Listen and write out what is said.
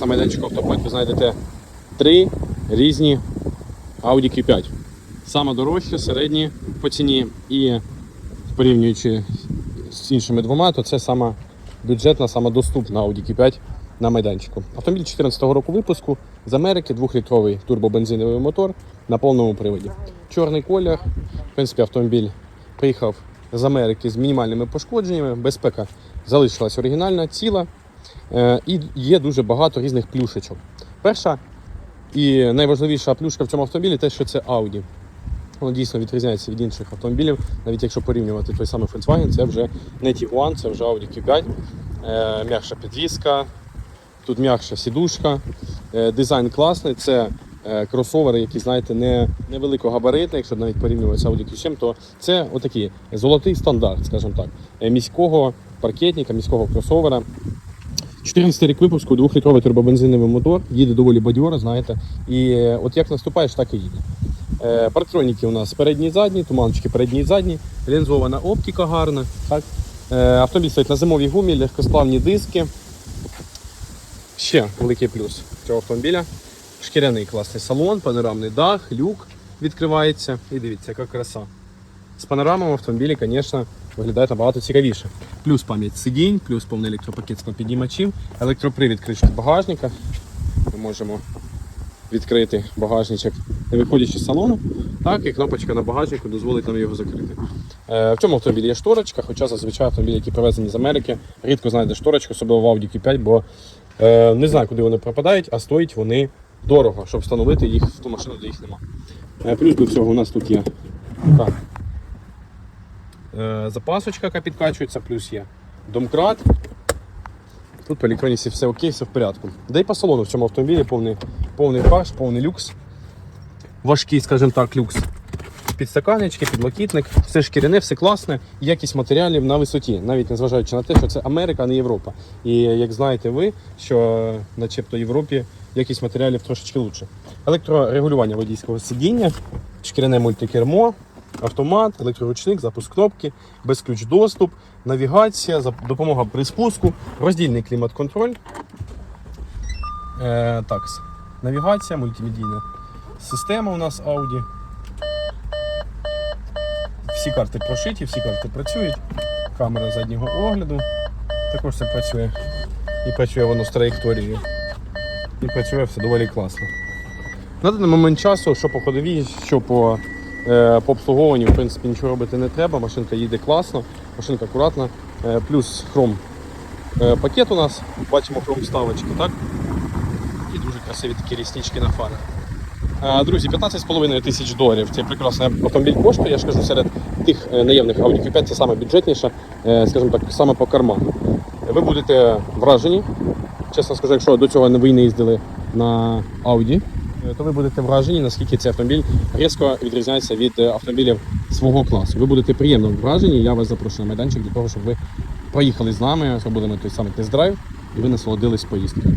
На майданчику ви знайдете три різні Audi Q5. Саме дорожче, середні по ціні і порівнюючи з іншими двома, то це сама бюджетна, сама доступна Audi Q5 на майданчику. Автомобіль 2014 року випуску з Америки, 2-літровий турбобензиновий мотор на повному приводі. Чорний колір. В принципі, автомобіль приїхав з Америки з мінімальними пошкодженнями. Безпека залишилась оригінальна, ціла. Е, І є дуже багато різних плюшечок. Перша і найважливіша плюшка в цьому автомобілі те, що це Audi. Воно дійсно відрізняється від інших автомобілів, навіть якщо порівнювати той самий Volkswagen, це вже не Tiguan, це вже Audi Q5. Е, м'якша підвізка, тут м'якша сідушка, е, дизайн класний, це кросовери, які, знаєте, не невеликогабаритні, якщо навіть порівнювати з Audi Q7, то це отакий золотий стандарт, скажімо так, міського паркетника, міського кросовера. 14 рік випуску, 2-літровий турбобензиновий мотор, їде доволі бадьоро, знаєте. І е, от як наступаєш, так і їде. Е, Парктроніки у нас передні і задні, туманочки передні і задні, лінзована оптика гарна. Так? Е, Автомобіль стоїть на зимовій гумі, легкосплавні диски. Ще великий плюс цього автомобіля. Шкіряний класний салон, панорамний дах, люк відкривається. І дивіться, яка краса. З панорамами в автомобілі, звісно, виглядає набагато цікавіше. Плюс пам'ять сидінь, плюс повний електропакет підіймачів, електропривід кришки багажника. Ми можемо відкрити багажничок, не виходячи з салону. Так, і кнопочка на багажнику дозволить нам його закрити. Е, в цьому автомобілі є шторочка, хоча зазвичай автомобілі, які привезені з Америки, рідко знайде шторочку, особливо в Audi Q5, бо е, не знаю, куди вони пропадають, а стоять вони дорого, щоб встановити їх в ту машину, де їх нема. Е, плюс до цього у нас тут є так, запасочка, яка підкачується, плюс є домкрат. Тут по електроніці все окей, все в порядку. Да й по салону в цьому автомобілі повний, повний фарш, повний люкс. Важкий, скажімо так, люкс. Підстаканнички, підлокітник, все шкіряне, все класне, якість матеріалів на висоті, навіть незважаючи на те, що це Америка, а не Європа. І як знаєте ви, що начебто в Європі якість матеріалів трошечки лучше. Електрорегулювання водійського сидіння, шкіряне мультикермо, автомат, електроручник, запуск кнопки, безключ доступ, навігація, допомога при спуску, роздільний клімат-контроль. Е, так, навігація, мультимедійна система у нас Audi. Всі карти прошиті, всі карти працюють. Камера заднього огляду. Також все працює. І працює воно з траєкторією. І працює все доволі класно. На даний момент часу, що по ходовій, що по, по обслуговуванню, в принципі, нічого робити не треба. Машинка їде класно, машинка акуратна. Е, плюс хром е, пакет у нас. Бачимо хром вставочки, так? І дуже красиві такі ріснички на фарах. Е, Друзі, 15,5 тисяч доларів. Цей прекрасний автомобіль коштує. Я ж кажу, серед тих е, наявних Audi Q5 це саме бюджетніше, е, скажімо так, саме по карману. Ви будете вражені. Чесно скажу, якщо до цього ви не їздили на Audi, е, то ви будете вражені, наскільки цей автомобіль різко відрізняється від е, автомобілів свого класу. Ви будете приємно вражені. Я вас запрошую на майданчик для того, щоб ви проїхали з нами, зробили ми той самий тест-драйв і ви насолодились поїздкою.